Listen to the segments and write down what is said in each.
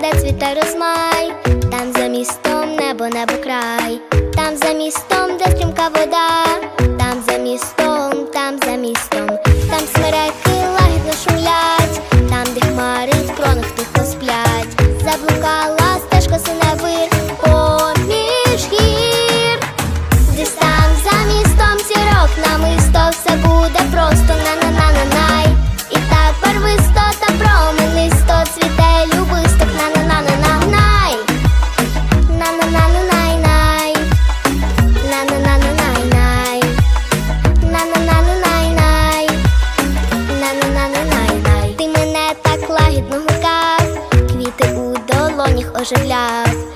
де цвіте розмай, там за містом небо небо край, там за містом, де стрімка. оживлять.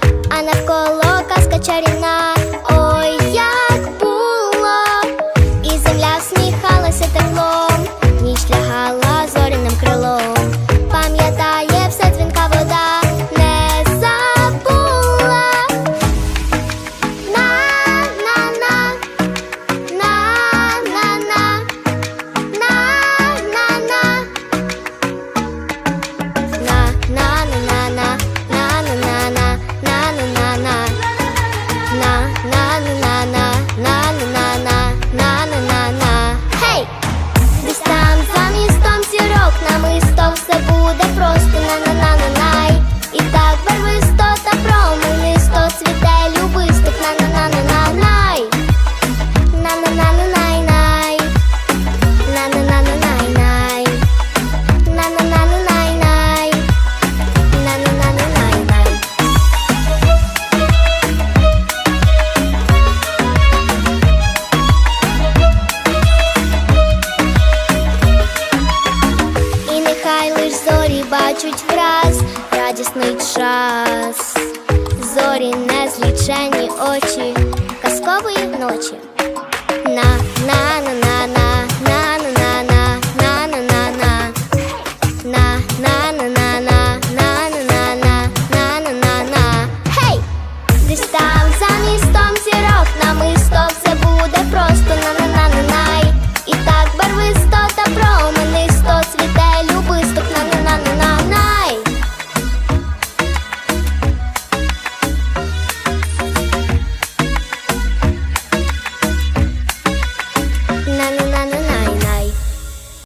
Скачуть враз радісний час, зорі незлічені очі, казкової ночі.